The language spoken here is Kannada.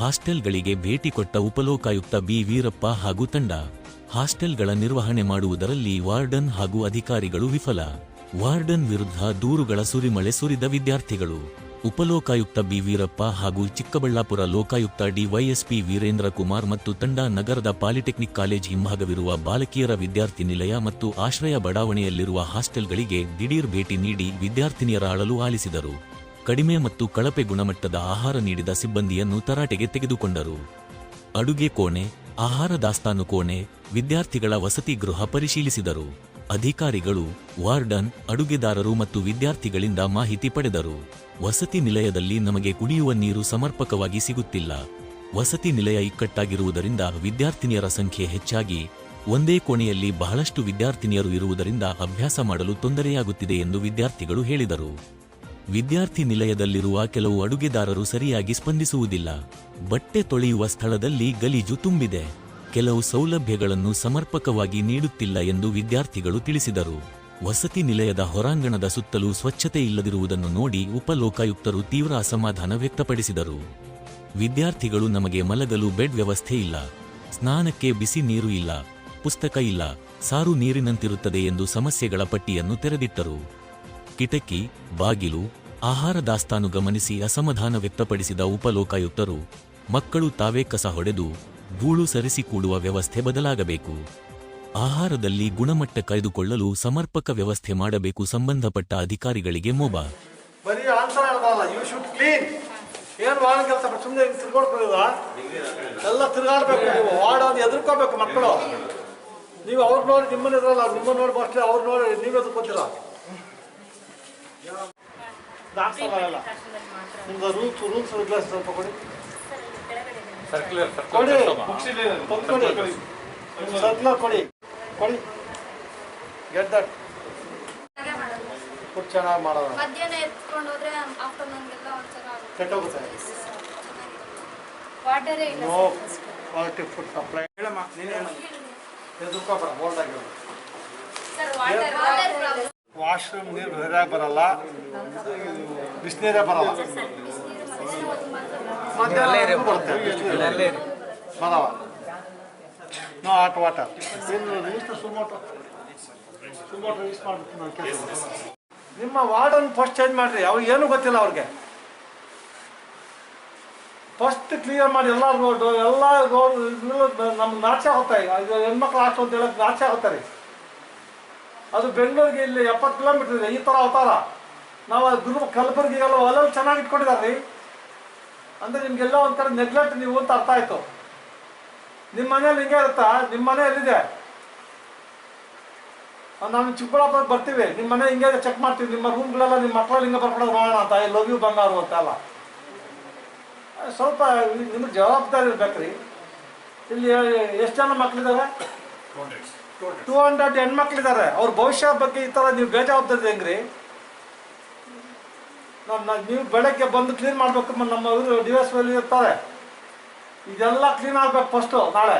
ಹಾಸ್ಟೆಲ್ಗಳಿಗೆ ಭೇಟಿ ಕೊಟ್ಟ ಉಪಲೋಕಾಯುಕ್ತ ಬಿ. ವೀರಪ್ಪ ಹಾಗೂ ತಂಡ. ಹಾಸ್ಟೆಲ್ಗಳ ನಿರ್ವಹಣೆ ಮಾಡುವುದರಲ್ಲಿ ವಾರ್ಡನ್ ಹಾಗೂ ಅಧಿಕಾರಿಗಳು ವಿಫಲ. ವಾರ್ಡನ್ ವಿರುದ್ಧ ದೂರುಗಳ ಸುರಿಮಳೆ ಸುರಿದ ವಿದ್ಯಾರ್ಥಿಗಳು. ಉಪಲೋಕಾಯುಕ್ತ ಬಿ. ವೀರಪ್ಪ ಹಾಗೂ ಚಿಕ್ಕಬಳ್ಳಾಪುರ ಲೋಕಾಯುಕ್ತ ಡಿವೈಎಸ್ಪಿ ವೀರೇಂದ್ರ ಕುಮಾರ್ ಮತ್ತು ತಂಡ ನಗರದ ಪಾಲಿಟೆಕ್ನಿಕ್ ಕಾಲೇಜ್ ಹಿಂಭಾಗವಿರುವ ಬಾಲಕಿಯರ ವಿದ್ಯಾರ್ಥಿ ನಿಲಯ ಮತ್ತು ಆಶ್ರಯ ಬಡಾವಣೆಯಲ್ಲಿರುವ ಹಾಸ್ಟೆಲ್ಗಳಿಗೆ ದಿಢೀರ್ ಭೇಟಿ ನೀಡಿ ವಿದ್ಯಾರ್ಥಿನಿಯರ ಅಳಲು ಆಲಿಸಿದರು. ಕಡಿಮೆ ಮತ್ತು ಕಳಪೆ ಗುಣಮಟ್ಟದ ಆಹಾರ ನೀಡಿದ ಸಿಬ್ಬಂದಿಯನ್ನು ತರಾಟೆಗೆ ತೆಗೆದುಕೊಂಡರು. ಅಡುಗೆ ಕೋಣೆ, ಆಹಾರ ದಾಸ್ತಾನು ಕೋಣೆ, ವಿದ್ಯಾರ್ಥಿಗಳ ವಸತಿ ಗೃಹ ಪರಿಶೀಲಿಸಿದರು. ಅಧಿಕಾರಿಗಳು, ವಾರ್ಡನ್, ಅಡುಗೆದಾರರು ಮತ್ತು ವಿದ್ಯಾರ್ಥಿಗಳಿಂದ ಮಾಹಿತಿ ಪಡೆದರು. ವಸತಿ ನಿಲಯದಲ್ಲಿ ನಮಗೆ ಕುಡಿಯುವ ನೀರು ಸಮರ್ಪಕವಾಗಿ ಸಿಗುತ್ತಿಲ್ಲ. ವಸತಿ ನಿಲಯ ಇಕ್ಕಟ್ಟಾಗಿರುವುದರಿಂದ ವಿದ್ಯಾರ್ಥಿನಿಯರ ಸಂಖ್ಯೆ ಹೆಚ್ಚಾಗಿ, ಒಂದೇ ಕೋಣೆಯಲ್ಲಿ ಬಹಳಷ್ಟು ವಿದ್ಯಾರ್ಥಿನಿಯರು ಇರುವುದರಿಂದ ಅಭ್ಯಾಸ ಮಾಡಲು ತೊಂದರೆಯಾಗುತ್ತಿದೆ ಎಂದು ವಿದ್ಯಾರ್ಥಿಗಳು ಹೇಳಿದರು. ವಿದ್ಯಾರ್ಥಿ ನಿಲಯದಲ್ಲಿರುವ ಕೆಲವು ಅಡುಗೆದಾರರು ಸರಿಯಾಗಿ ಸ್ಪಂದಿಸುವುದಿಲ್ಲ. ಬಟ್ಟೆ ತೊಳೆಯುವ ಸ್ಥಳದಲ್ಲಿ ಗಲೀಜು ತುಂಬಿದೆ. ಕೆಲವು ಸೌಲಭ್ಯಗಳನ್ನು ಸಮರ್ಪಕವಾಗಿ ನೀಡುತ್ತಿಲ್ಲ ಎಂದು ವಿದ್ಯಾರ್ಥಿಗಳು ತಿಳಿಸಿದರು. ವಸತಿ ನಿಲಯದ ಹೊರಾಂಗಣದ ಸುತ್ತಲೂ ಸ್ವಚ್ಛತೆ ಇಲ್ಲದಿರುವುದನ್ನು ನೋಡಿ ಉಪಲೋಕಾಯುಕ್ತರು ತೀವ್ರ ಅಸಮಾಧಾನ ವ್ಯಕ್ತಪಡಿಸಿದರು. ವಿದ್ಯಾರ್ಥಿಗಳು ನಮಗೆ ಮಲಗಲು ಬೆಡ್ ವ್ಯವಸ್ಥೆ ಇಲ್ಲ. ಸ್ನಾನಕ್ಕೆ ಬಿಸಿ ನೀರು ಇಲ್ಲ. ಪುಸ್ತಕ ಇಲ್ಲ. ಸಾರು ನೀರಿನಂತಿರುತ್ತದೆ ಎಂದು ಸಮಸ್ಯೆಗಳ ಪಟ್ಟಿಯನ್ನು ತೆರೆದಿಟ್ಟರು. ಕಿಟಕಿ, ಬಾಗಿಲು ಆಹಾರ ದಾಸ್ತಾನು ಗಮನಿಸಿ ಅಸಮಾಧಾನ ವ್ಯಕ್ತಪಡಿಸಿದ ಉಪಲೋಕಾಯುಕ್ತರು, ಮಕ್ಕಳು ತಾವೇ ಕಸ ಹೊಡೆದು ಗೂಳು ಸರಿಸಿ ಕೂಡುವ ವ್ಯವಸ್ಥೆ ಬದಲಾಗಬೇಕು. ಆಹಾರದಲ್ಲಿ ಗುಣಮಟ್ಟ ಕಾಯ್ದುಕೊಳ್ಳಲು ಸಮರ್ಪಕ ವ್ಯವಸ್ಥೆ ಮಾಡಬೇಕು ಸಂಬಂಧಪಟ್ಟ ಅಧಿಕಾರಿಗಳಿಗೆ ಮೋಬಾ ಏನು ನೀವು ವಾರ್ಡ್ ಮಕ್ಕಳು. ನೀವು ಅವ್ರು ನೋಡಿ ನಿಮ್ಮನ್ನ ಇದ್ರಲ್ಲ ನಿಮ್ಮನ್ನ ನೋಡಿ ಅಷ್ಟೇ ಅವ್ರು ನೋಡಿ, ನೀವೇ ಎದುರ್ಕೋತೀರ? ದಾಟ್ಸಲ್ಲ ನಿಮ್ದು ರೂಲ್ಸ್ ರೂಲ್ಸ್ ರೆಗ್ಯುಲೇಷನ್ ಸ್ವಲ್ಪ ಕೊಡಿ. ಕೊಡಿ. ಕೊಡಿ ಸರ್ಕ್ಯುಲರ್ ಕೊಡಿ. ಕೊಡಿ. ಗೆಟ್ ದಟ್ ಫುಡ್ ಚೆನ್ನಾಗಿ ಮಾಡೋದು. ಮಧ್ಯಾಹ್ನ ಎತ್ಕೊಂಡು ಹೋದ್ರೆ ಆಫ್ಟರ್ನೂನ್ಗೆಲ್ಲ ಒಂಥರ ಕೆಟ್ಟೋಗುತ್ತೆ. ವಾಟರೇ ಇಲ್ಲ ನೋ ಕ್ವಾಲಿಟಿ ಫುಡ್ ಸಪ್ಲೈ ಹೇಳಮ್ಮ ನೀನೇ ಎದುರ್ಕೋಬೇಡ ಬೋಲ್ಡ್ ಆಗಿ sir water water problem washroom ನೀರು ಸರಿಯಾಗಿ ಬರಲ್ಲ? ಬಿಸಿನೀರೇ ಬರಲ್ಲ. ಮಧ್ಯಾಹ್ನ ಬರುತ್ತೆ. ಬಿಸ್ನೀರು. ಬರಲ್ಲ. ನೋ ಹಾಟ್ ವಾಟರ್ ಸುಮೋಟೋ. ಸುಮೋಟೋ ಯೂಸ್ ಮಾಡ್ಬಿಟ್ಟು ನಾನು ಕೆಲಸ ನಿಮ್ಮ ಫಸ್ಟ್ ಚೇಂಜ್ ಮಾಡಿರಿ. ಅವ್ರಿಗೆ ಏನೂ ಗೊತ್ತಿಲ್ಲ ಅವ್ರಿಗೆ. ಫಸ್ಟ್ ಕ್ಲಿಯರ್ ಮಾಡಿ ಎಲ್ಲ ರೋಡ್ ಎಲ್ಲ ರೋಡ್ ನಮ್ಗೆ ನಾಚೆ ಹೋಗ್ತಾಯಿ ಇದು ಹೆಣ್ಮಕ್ಳು ಆಚೆ ಅಂತ ಹೇಳಕ್ ನಾಚೆ ಹೋಗ್ತಾರೆ ಅದು ಬೆಂಗಳೂರಿಗೆ ಇಲ್ಲಿ ಎಪ್ಪತ್ತು ಕಿಲೋಮೀಟರ್ ಇದೆ. ಈ ಥರ ಅವತಾರ ನಾವು ಗುರು ಕಲಬುರಗಿಗೆಲ್ಲ ಚೆನ್ನಾಗಿ ಇಟ್ಕೊಂಡಿದ್ದಾರೆ ರೀ ಅಂದರೆ ನಿಮ್ಗೆಲ್ಲ ಒಂಥರ ನೆಗ್ಲೆಕ್ಟ್ ನೀವು ಅಂತ ಅರ್ಥ ಆಯ್ತು. ನಿಮ್ಮ ಮನೇಲಿ ಹಿಂಗೆ ಇರುತ್ತಾ? ನಿಮ್ಮ ಮನೆ ಎಲ್ಲಿದೆ? ನಾನು ಚಿಕ್ಕಬಳ್ಳಾಪುರ ಬರ್ತೀವಿ. ನಿಮ್ಮ ಮನೆ ಹಿಂಗೆ ಚೆಕ್ ಮಾಡ್ತೀವಿ. ನಿಮ್ಮ ರೂಮ್ಗಳೆಲ್ಲ ನಿಮ್ಮ ಮಕ್ಕಳು ಹಿಂಗೆ ಬರ್ಕೊಂಡು ಮಾಡೋಣ ಅಂತ. ಐ ಲವ್ ಯು ಬಂಗಾರು ಅಂತ ಅಲ್ಲ. ಸ್ವಲ್ಪ ನಿಮ್ಗೆ ಜವಾಬ್ದಾರಿ ಇರ್ಬೇಕ್ರಿ. ಇಲ್ಲಿ ಎಷ್ಟು ಜನ ಮಕ್ಕಳಿದ್ದಾರೆ ಟೂ ಹಂಡ್ರೆಡ್ ಹೆಣ್ಮಕ್ಳಿದ್ದಾರೆ ಅವ್ರ ಭವಿಷ್ಯ ಬಗ್ಗೆ ಈ ಥರ ನೀವು ಬೇಜವಾಬ್ದಾರಿ ಹೆಂಗ್ರಿ ನೀವು ಬೆಳಗ್ಗೆ ಬಂದು ಕ್ಲೀನ್ ಮಾಡಬೇಕು, ನಮ್ಮ ಇವರು ಡಿ ಎಸ್ ಇರ್ತಾರೆ. ಇದೆಲ್ಲ ಕ್ಲೀನ್ ಆಗ್ಬೇಕು ಫಸ್ಟು ನಾಳೆ.